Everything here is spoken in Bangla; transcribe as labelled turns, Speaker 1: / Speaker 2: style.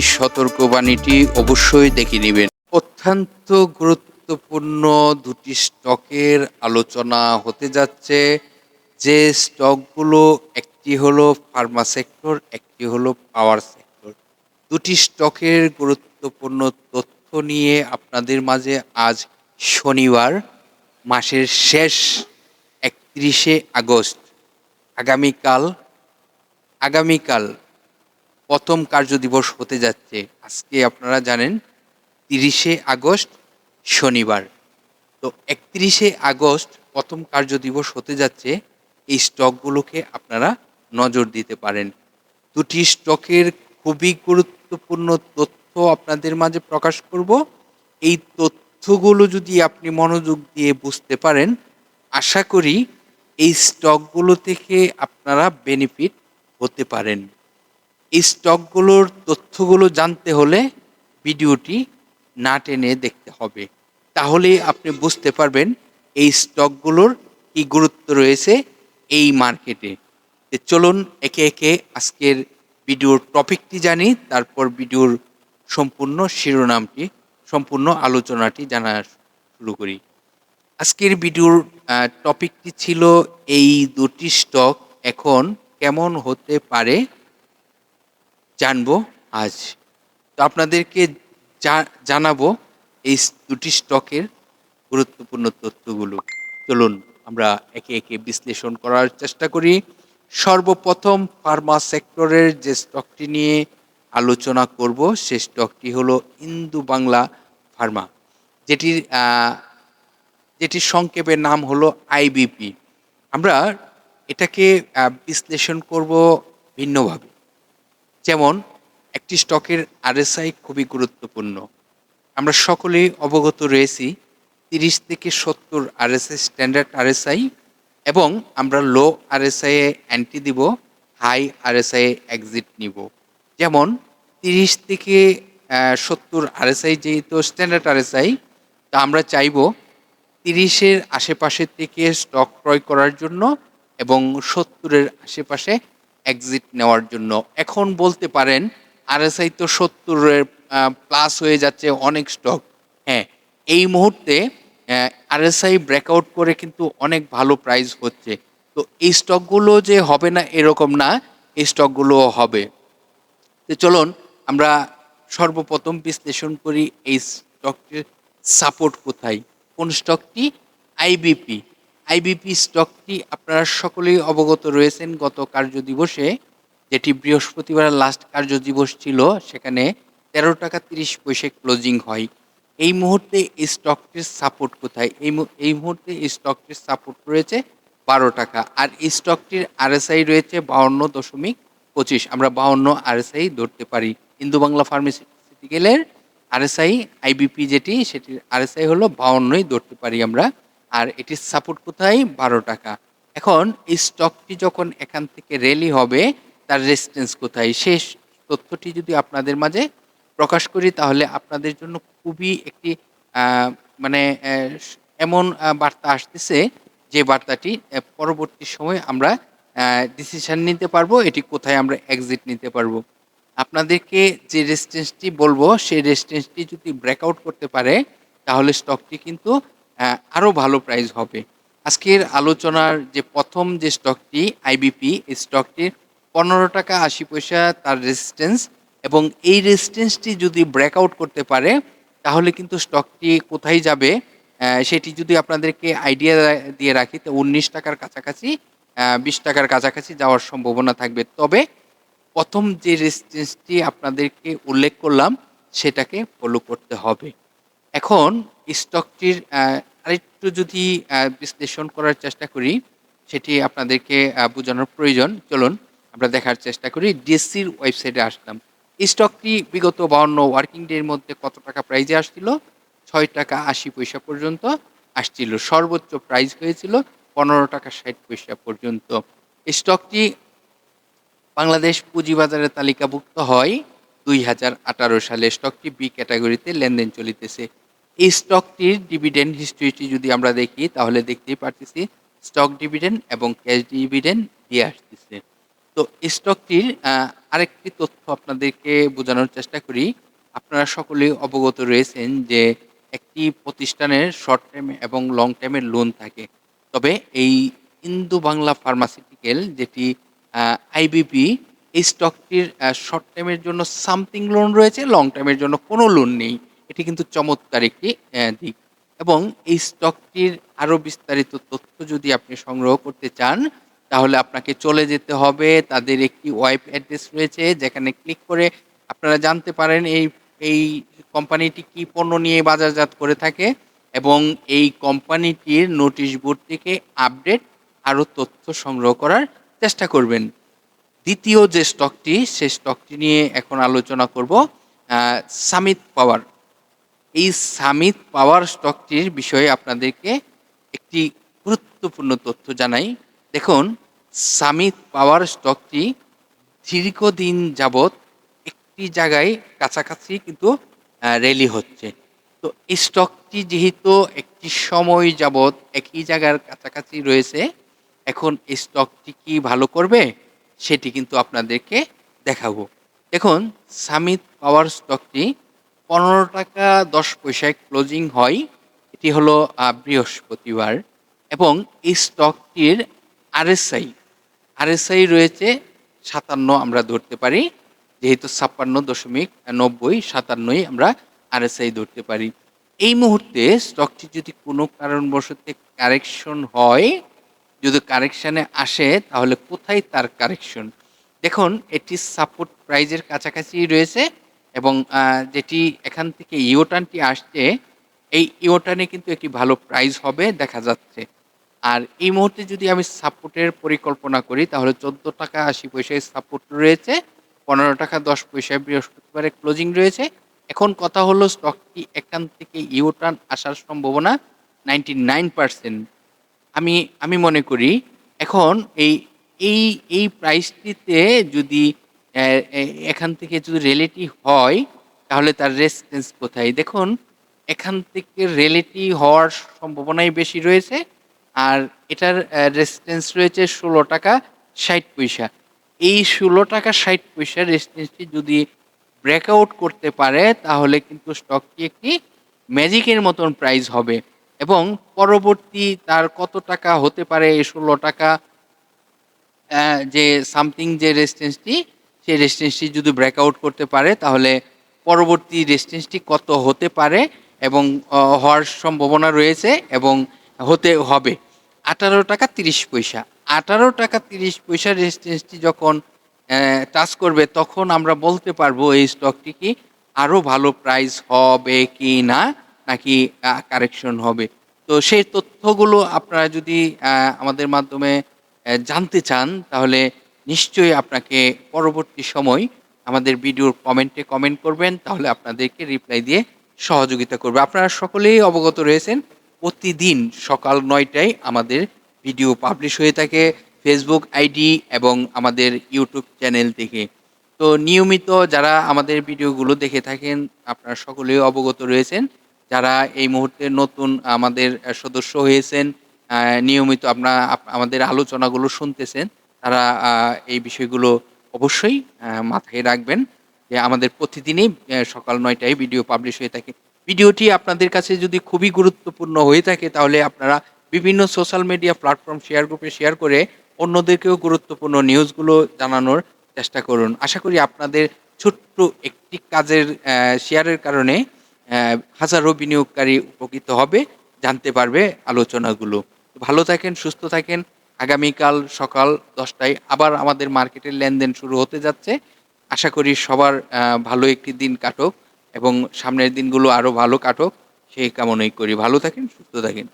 Speaker 1: সতর্কবাণীটি অবশ্যই দেখে নেবেন। অত্যন্ত গুরুত্বপূর্ণ দুটি স্টকের আলোচনা হতে যাচ্ছে। যে স্টকগুলো, একটি হলো ফার্মা সেক্টর, একটি হলো পাওয়ার সেক্টর। দুটি স্টকের গুরুত্বপূর্ণ তথ্য নিয়ে আপনাদের মাঝে আজ শনিবার, মাসের শেষ একত্রিশে আগস্ট। আগামীকাল আগামীকাল প্রথম কার্যদিবস হতে যাচ্ছে। আজকে আপনারা জানেন, তিরিশে আগস্ট শনিবার। তো একত্রিশে আগস্ট প্রথম কার্যদিবস হতে যাচ্ছে, এই স্টকগুলোকে আপনারা নজর দিতে পারেন। দুটি স্টকের খুবই গুরুত্বপূর্ণ তথ্য আপনাদের মাঝে প্রকাশ করব। এই তথ্যগুলো যদি আপনি মনোযোগ দিয়ে বুঝতে পারেন, আশা করি এই স্টকগুলো থেকে আপনারা বেনিফিট হতে পারেন। এই স্টকগুলোর তথ্যগুলো জানতে হলে ভিডিওটি না টেনে দেখতে হবে। তাহলে আপনি বুঝতে পারবেন এই স্টকগুলোর কি গুরুত্ব রয়েছে এই মার্কেটে। চলুন একে একে আজকের ভিডিওর টপিকটি জানি, তারপর ভিডিওর সম্পূর্ণ শিরোনামটি, সম্পূর্ণ আলোচনাটি জানা শুরু করি। আজকের ভিডিওর টপিকটি ছিল এই দুটি স্টক এখন কেমন হতে পারে জানব আজ। তো আপনাদেরকে জানাব এই দুটি স্টকের গুরুত্বপূর্ণ তথ্যগুলো। চলুন, আমরা একে একে বিশ্লেষণ করার চেষ্টা করি। সর্বপ্রথম ফার্মা সেক্টরের যে স্টকটি নিয়ে আলোচনা করব, সে স্টকটি হলো ইন্দু বাংলা ফার্মা। যেটির যেটির সংক্ষেপের নাম হলো আইবিপি আমরা এটাকে বিশ্লেষণ করব ভিন্নভাবে। যেমন একটি স্টকের আরএসআই খুবই গুরুত্বপূর্ণ। আমরা সকলেই অবগত রয়েছি তিরিশ থেকে সত্তর আরএসআই স্ট্যান্ডার্ড আরএসআই এবং আমরা লো আরএসআই এ অ্যান্টি দিব হাই আরএসআই এক্সিট নিব। যেমন তিরিশ থেকে সত্তর আরএসআই যেহেতু স্ট্যান্ডার্ড আরএসআই, তা আমরা চাইব তিরিশের আশেপাশে থেকে স্টক ক্রয় করার জন্য এবং সত্তরের আশেপাশে এক্সিট নেওয়ার জন্য। এখন বলতে পারেন আরএসআই তো সত্তরের প্লাস হয়ে যাচ্ছে অনেক স্টক হ্যাঁ এই মুহূর্তে আরএসআই ব্রেকআউট করে কিন্তু অনেক ভালো প্রাইস হচ্ছে। তো এই স্টকগুলো যে হবে না এরকম না, এই স্টকগুলো হবে। তো চলুন, আমরা সর্বপ্রথম বিশ্লেষণ করি এই স্টকটির সাপোর্ট কোথায়। কোন স্টকটি আইবিপি আইবিপি স্টকটি আপনারা সকলেই অবগত রয়েছেন গত কার্য দিবসে যেটি বৃহস্পতিবার লাস্ট কার্য দিবস ছিল, সেখানে তেরো টাকা তিরিশ পয়সা ক্লোজিং হয়। এই মুহূর্তে এই স্টকটির সাপোর্ট কোথায়? এই এই মুহূর্তে এই স্টকটির সাপোর্ট রয়েছে বারো টাকা। আর এই স্টকটির আরএসআই রয়েছে বাউন্ন দশমিক পঁচিশ। আমরা বাউন্ন আরএসআই ধরতে পারি। ইন্দু বাংলা ফার্মাসিউটিক্যালের আরএসআই আইবিপি যেটি, সেটির আরএসআই হলো বাউন্নই ধরতে পারি আমরা। আর এটির সাপোর্ট কোথায়? বারো টাকা। এখন এই স্টকটি যখন এখান থেকে র্যালি হবে, তার রেজিস্ট্যান্স কোথায়? শেষ তথ্যটি যদি আপনাদের মাঝে প্রকাশ করি, তাহলে আপনাদের জন্য খুবই একটি মানে এমন বার্তা আসতেছে যে বার্তাটি পরবর্তী সময় আমরা ডিসিশন নিতে পারব, এটি কোথায় আমরা এক্সিট নিতে পারব। আপনাদেরকে যে রেজিস্ট্যান্সটি বলব, সেই রেজিস্ট্যান্সটি যদি ব্রেকআউট করতে পারে, তাহলে স্টকটি কিন্তু আহ, আরও ভালো প্রাইস হবে। আজকের আলোচনার যে প্রথম যে স্টকটি আইবিপি এই স্টকটির পনেরো টাকা আশি পয়সা তার রেজিস্ট্যান্স এবং এই রেজিস্ট্যান্সটি যদি ব্রেকআউট করতে পারে তাহলে কিন্তু স্টকটি কোথায় যাবে? সেটি যদি আপনাদেরকে আইডিয়া দিয়ে রাখি তো উনিশ টাকার কাছাকাছি বিশ টাকার কাছাকাছি যাওয়ার সম্ভাবনা থাকবে। তবে প্রথম যে রেজিস্ট্যান্সটি আপনাদেরকে উল্লেখ করলাম সেটাকে ফলো করতে হবে। এখন স্টকটির আরেকটু যদি বিশ্লেষণ করার চেষ্টা করি, সেটি আপনাদেরকে বোঝানোর প্রয়োজন। চলুন, আমরা দেখার চেষ্টা করি। ডিএসসির ওয়েবসাইটে আসলাম। স্টকটি বিগত বাউন্ন ওয়ার্কিং ডের মধ্যে কত টাকা প্রাইজে আসছিল? ছয় টাকা আশি পয়সা পর্যন্ত আসছিল। সর্বোচ্চ প্রাইস হয়েছিল পনেরো টাকা ষাট পয়সা পর্যন্ত। স্টকটি বাংলাদেশ পুঁজিবাজারে তালিকাভুক্ত হয় দুই হাজার আঠারো সালে। স্টকটি বি ক্যাটাগরিতে লেনদেন চলিতেছে। এই স্টকটির ডিভিডেন্ড হিস্ট্রিটি যদি আমরা দেখি, তাহলে দেখতেই পারতেছি স্টক ডিভিডেন্ড এবং ক্যাশ ডিভিডেন্ড দিয়ে আসতেছে। তো স্টকটির আরেকটি তথ্য আপনাদেরকে বোঝানোর চেষ্টা করি। আপনারা সকলেই অবগত রয়েছেন যে একটি প্রতিষ্ঠানের শর্ট টাইম এবং লং টাইমের লোন থাকে। তবে এই ইন্দু বাংলা ফার্মাসিউটিক্যাল যেটি আইবিপি এই স্টকটির শর্ট টাইমের জন্য সামথিং লোন রয়েছে লং টাইমের জন্য কোনো লোন নেই। এটি কিন্তু চমৎকার একটি দিক। এবং এই স্টকটির আরও বিস্তারিত তথ্য যদি আপনি সংগ্রহ করতে চান, তাহলে আপনাকে চলে যেতে হবে। তাদের একটি ওয়েব অ্যাড্রেস রয়েছে, যেখানে ক্লিক করে আপনারা জানতে পারেন এই এই কোম্পানিটি কি পণ্য নিয়ে বাজারজাত করে থাকে এবং এই কোম্পানিটির নোটিশ বোর্ড থেকে আপডেট আরও তথ্য সংগ্রহ করার চেষ্টা করবেন। দ্বিতীয় যে স্টকটি সেই স্টকটি নিয়ে এখন আলোচনা করব সামিত পাওয়ার। এই সামিত পাওয়ার স্টকটির বিষয়ে আপনাদেরকে একটি গুরুত্বপূর্ণ তথ্য জানাই। দেখুন সামিত পাওয়ার স্টকটি দীর্ঘদিন যাবৎ একটি জায়গায় কাছাকাছি কিন্তু র্যালি হচ্ছে। তো এই স্টকটি যেহেতু একটি সময় যাবৎ একই জায়গার কাছাকাছি রয়েছে, এখন এই স্টকটি কি ভালো করবে সেটি কিন্তু আপনাদেরকে দেখাবো। দেখুন সামিত পাওয়ার স্টকটি পনেরো টাকা, দশ পয়সায় ক্লোজিং হয়। এটি হলো বৃহস্পতিবার। এবং এই স্টকটির আরএসআই আরএসআই রয়েছে সাতান্ন আমরা ধরতে পারি। যেহেতু ছাপ্পান্ন দশমিক নব্বই, সাতান্নই আমরা আরএসআই ধরতে পারি। এই মুহূর্তে স্টকটি যদি কোনো কারণবশত কারেকশন হয়, যদি কারেকশানে আসে, তাহলে কোথায় তার কারেকশন দেখুন, এটি সাপোর্ট প্রাইজের কাছাকাছি রয়েছে। এবং যেটি এখান থেকে ইওটানটি আসছে, এই ইওটানে কিন্তু একটি ভালো প্রাইস হবে, দেখা যাচ্ছে। আর এই মুহূর্তে যদি আমি সাপোর্টের পরিকল্পনা করি, তাহলে চোদ্দ টাকা আশি পয়সায় সাপোর্ট রয়েছে, পনেরো টাকা দশ পয়সায় বৃহস্পতিবারে ক্লোজিং রয়েছে। এখন কথা হলো, স্টকটি এখান থেকে ইউটার্ন আসার সম্ভাবনা নাইনটি নাইন পার্সেন্ট। আমি আমি মনে করি, এখন এই এই এই প্রাইসটিতে যদি এখান থেকে যদি রিয়েলিটি হয়, তাহলে তার রেসিস্টেন্স কোথায়? দেখুন, এখান থেকে রিয়েলিটি হওয়ার সম্ভাবনাই বেশি রয়েছে, আর এটার রেসিস্টেন্স রয়েছে ষোলো টাকা ষাট পয়সা। এই ষোলো টাকা ষাট পয়সা রেসিস্টেন্সটি যদি ব্রেকআউট করতে পারে, তাহলে কিন্তু স্টকটি একটি ম্যাজিকের মতন প্রাইস হবে। এবং পরবর্তী তার কত টাকা হতে পারে এই ষোলো টাকা যে সামথিং যে রেজিস্ট্যান্সটি সেই রেজিস্ট্যান্সটি যদি ব্রেকআউট করতে পারে, তাহলে পরবর্তী রেজিস্ট্যান্সটি কত হতে পারে এবং হওয়ার সম্ভাবনা রয়েছে এবং হতে হবে। আঠারো টাকা তিরিশ পয়সা। আঠারো টাকা তিরিশ পয়সা রেজিস্ট্যান্সটি যখন টাচ করবে, তখন আমরা বলতে পারব এই স্টকটি কি আরও ভালো প্রাইস হবে কি না, নাকি কারেকশন হবে। তো সেই তথ্যগুলো আপনারা যদি আমাদের মাধ্যমে জানতে চান, তাহলে নিশ্চয়ই আপনাকে পরবর্তী সময় আমাদের ভিডিওর কমেন্টে কমেন্ট করবেন, তাহলে আপনাদেরকে রিপ্লাই দিয়ে সহযোগিতা করবে। আপনারা সকলেই অবগত রয়েছেন, প্রতিদিন সকাল নয়টায় আমাদের ভিডিও পাবলিশ হয়ে থাকে ফেসবুক আইডি এবং আমাদের ইউটিউব চ্যানেল থেকে তো নিয়মিত যারা আমাদের ভিডিওগুলো দেখে থাকেন, আপনারা সকলেই অবগত রয়েছেন। যারা এই মুহূর্তে নতুন আমাদের সদস্য হয়েছেন নিয়মিত আপনারা আমাদের আলোচনাগুলো শুনতেছেন তারা এই বিষয়গুলো অবশ্যই মাথায় রাখবেন যে আমাদের প্রতিদিনই সকাল নয়টায় ভিডিও পাবলিশ হয়ে থাকে। ভিডিওটি আপনাদের কাছে যদি খুবই গুরুত্বপূর্ণ হয়ে থাকে, তাহলে আপনারা বিভিন্ন সোশ্যাল মিডিয়া প্ল্যাটফর্ম শেয়ার গ্রুপে শেয়ার করে অন্যদেরকেও গুরুত্বপূর্ণ নিউজগুলো জানানোর চেষ্টা করুন। আশা করি আপনাদের ছোট্ট একটি কাজের শেয়ারের কারণে হাজারো বিনিয়োগকারী উপকৃত হবে, জানতে পারবে আলোচনাগুলো। ভালো থাকেন, সুস্থ থাকেন আগামীকাল সকাল দশটায় আবার আমাদের মার্কেটের লেনদেন শুরু হতে যাচ্ছে। আশা করি সবার ভালো একটি দিন কাটুক এবং সামনের দিনগুলো আরও ভালো কাটুক। সেই কামনাই করি। ভালো থাকেন, সুস্থ থাকেন।